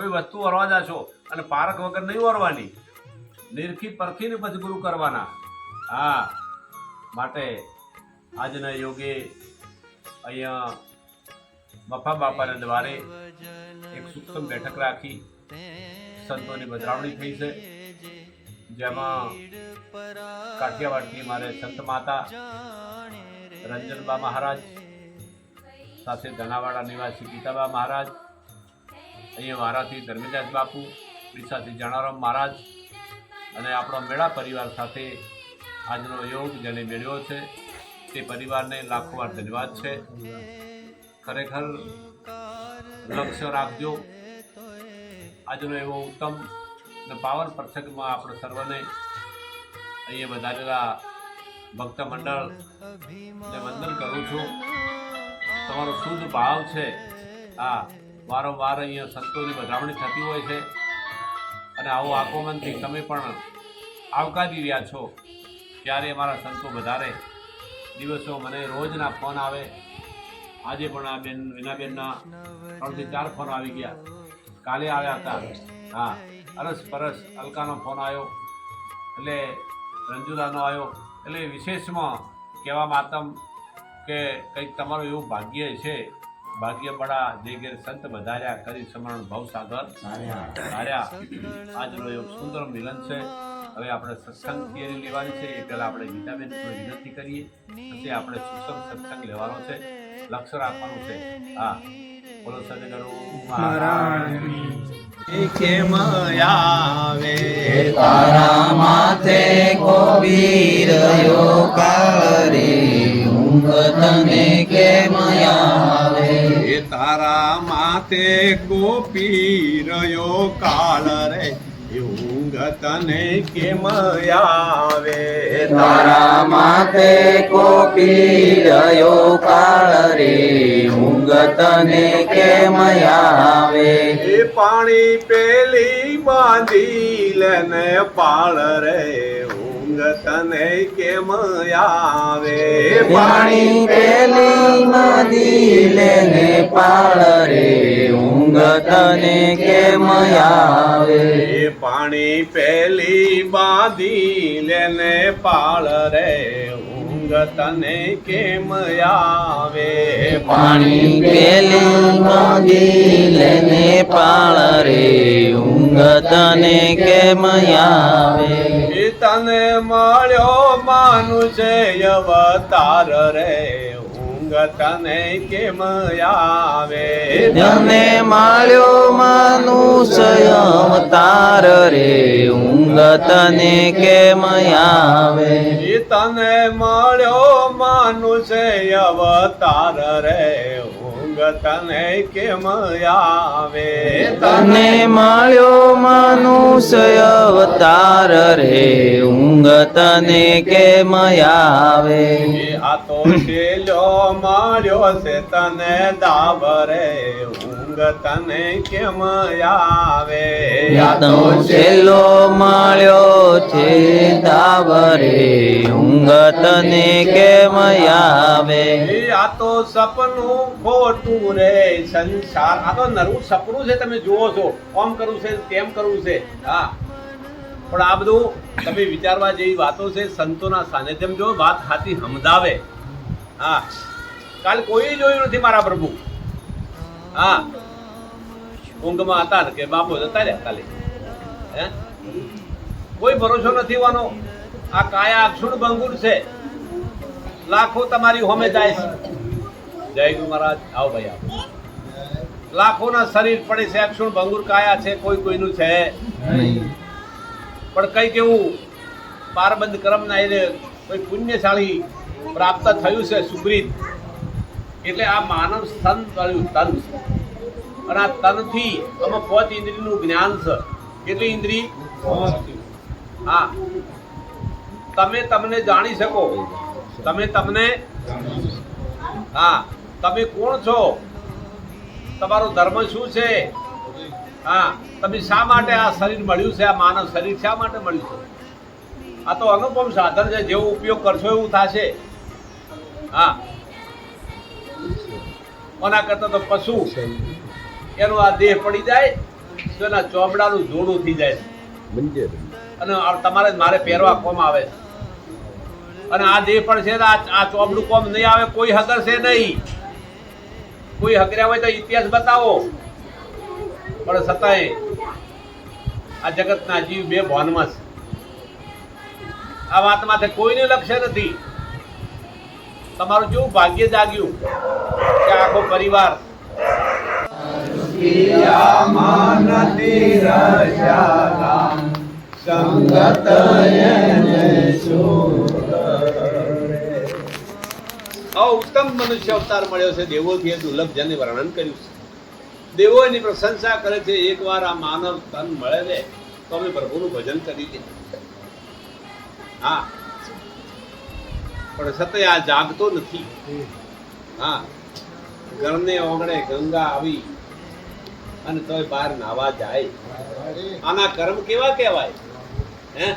કોઈ વસ્તુ વરવા છો અને પારક વગર નહીં વરવાની નિરખી પરખીને પછી ગુરુ કરવાના. હા. માટે આજના યોગે અહીંયા મફા બાપાના દ્વારે એક સૂક્ષ્મ બેઠક રાખી સંતોની બદરાવણી થઈ છે. જેમાં કાઠિયાવાડથી મારે સંત માતા રંજનબા મહારાજ સાથે ધનાવાડા નિવાસી ગીતાબા મહારાજ અહીંયા મારાથી ધર્મદાસ બાપુ ડીસાથી જણારામ મહારાજ અને આપણો મેળા પરિવાર સાથે આજનો યોગ જેને મેળવ્યો છે, તે પરિવારને લાખો વાર ધન્યવાદ છે. ખરેખર લક્ષ્ય રાખજો. આજનો એવો ઉત્તમ અને પાવન પ્રસંગમાં આપણે સર્વને અહીંયા વધારેલા ભક્ત મંડળ ને વંદન કરું છું. તમારો શુદ્ધ ભાવ છે. આ વારંવાર અહીંયા સંતોની વધામણી થતી હોય છે. અને આવું આગમનથી તમે પણ આવકારી રહ્યા છો, ત્યારે અમારા સંતો વધારે દિવસો મને રોજના ફોન આવે. આજે પણ આ બેન વિનાબેનના ત્રણથી ચાર ફોન આવી ગયા. કાલે આવ્યા હતા. હા, અરસ પરસ અલકાનો ફોન આવ્યો. એટલે રંજુદાનો આવ્યો. એટલે વિશેષમાં કહેવા માતમ કે કંઈક તમારું એવું ભાગ્ય છે. ભાગ્ય બડા જે ઘેર સંત વધાર્યા, કરી સમરણ ભવસાગર ધાર્યા. આજનો એક સુંદર મિલન છે. હવે આપણે સત્સંગ થિયરી લેવાની છે. એ પહેલાં આપણે ગીતાબેન વિનંતી કરીએ. પછી આપણે સુસમ સત્સંગ લેવાનો છે. લક્ષ્ય રાખવાનું છે. હા. બોલો સદગુરુ મહારાજ. કેમ આવે? તારા માથે કોબીરયો યો ઊંઘ તને કેમ આવે એ તારા માથે ગોપી રહ્યો કાળ રે. ઊંઘ તને કેમ આવે? તારા માથે કાળ રે. ઊંઘ તને કેમ આવે? એ પાણી પેલી બાંધી લેને પાળ રે. તને કેમ આવે? પાણી પેલી નદી લેને પાળ રે ઊંઘ તને કેમ આવે? પાણી પેલી બાંધી લેને પાળ રે તને કેમ આવે? પાણી પેલી નદી લેને પાળ રે ઊંઘ તને કેમ આવે? તને મળ્યો માનુષય અવતાર રે ઊંઘ તને કેમ આવે? તને માળ્યો મનુષ્ય અવતાર રે ઊંઘ તને કેમ આવે? તને મળ્યો માનુષય અવતાર રે તને કેમ આવે તને માળ્યો મનુષ્ય અવતાર રે, ઊંઘ તને કેમ આવે? આ તો છેલ્લો માળ્યો છે તને દાવ રે, ઊંઘ તને કેમ આવે યા છેલ્લો મળ્યો છે દાવરે ઊંઘ તને કેમ આવે આ તો સપનું ખોટું રે સંસાર. આ તો નરવું સપનું છે તમે જુઓ છો. આમ કરવું છે તેમ કરવું છે. હા. પણ આ બધું તમે વિચારવા જેવી વાતો છે સંતોના સાનિધ્યમ જો વાત હાથી હમદાવે. હા. કાલ કોઈ જોયું નથી મારા પ્રભુ. હા. ઊંઘમાં હતા ને કે બાપુ જતા રહ્યા કાલે. હે? કોઈ ભરોસો નથી વાનો આ કાયા અક્ષુણ ભંગુર છે. લાખો તમારી હોમે જાય છે. જય ગુરુ મહારાજ આવો ભાઈ આવો. લાખોના શરીર પડે છે અક્ષુણ ભંગુર કાયા છે કોઈ કોઈનું છે? પણ કઈ કેવું પારબંધ કરમના એને કોઈ પુણ્યશાળી પ્રાપ્ત થયું છે સુગ્રીત એટલે આ માનવ સ્તન કર્યું તન છે. અને આ તનથી આમાં પાંચ ઇન્દ્રિયનું જ્ઞાન છે. કેટલી ઇન્દ્રિય? હા. તમે તમને જાણી શકો. તમે તમને હા, તમે કોણ છો? તમારો ધર્મ શું છે? હા, તમે શા માટે આ શરીર મળ્યું છે? આ માનવ શરીર શા માટે મળ્યું છે? આ તો અનુપમ સાધન છે, જેવો ઉપયોગ કરશો એવું થશે. હા. કોના કરતા તો પશુ એનો આ દેહ પડી જાય તો એના ચોપડાનું જોડું થઈ જાય. છે અને તમારે મારે પહેરવા કોમ આવે છે. અને આ દેહ પણ છે ને આ આ ચોપડું કોમ નહીં આવે કોઈ હગર છે નહીં. કોઈ હગર્યા હોય તો ઇતિહાસ બતાવો. પણ છતાંય આ જગતના જીવ બે ભાનમાં છે. આ વાત માથે કોઈને લક્ષ્ય નથી. તમારું કેવું ભાગ્ય જાગ્યું કે આખો પરિવાર આ ઉત્તમ મનુષ્ય અવતાર મળ્યો છે દેવોથી દુર્લભ જેને વર્ણન કર્યું છે. દેવો એની પ્રશંસા કરે છે એકવાર આ માનવ તન મળે ને તો અમે પ્રભુનું ભજન કરી દે હા. પણ સતય આ જાગતો નથી. હા. ઘરને ઓગણે ગંગા આવી અને તોય બહાર નાવા જાય. આના કર્મ કેવા કહેવાય? હે?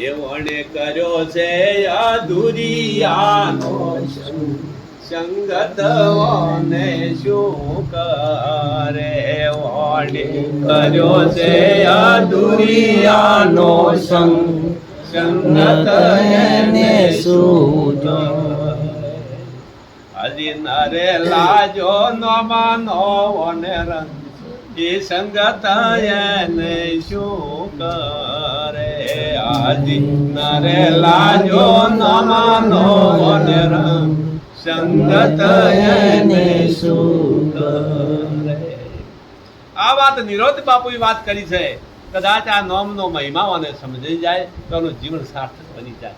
એવણે કર્યો છે અધુરિયાનો સંગત ને શું કરે? વણે કર્યો છે અધુરિયાનો સંગ, સંગત, એને સૂજો હજી નરે લાજો નો માનો રંગ. એ સંગત એને શું કરે? નરે લાજો નો માનો રંગ. સંગત એને શું કરે? આ વાત નિરોધ બાપુએ વાત કરી છે. કદાચ આ નોમનો મહિમાઓને સમજી જાય તો એનું જીવન સાર્થક બની જાય.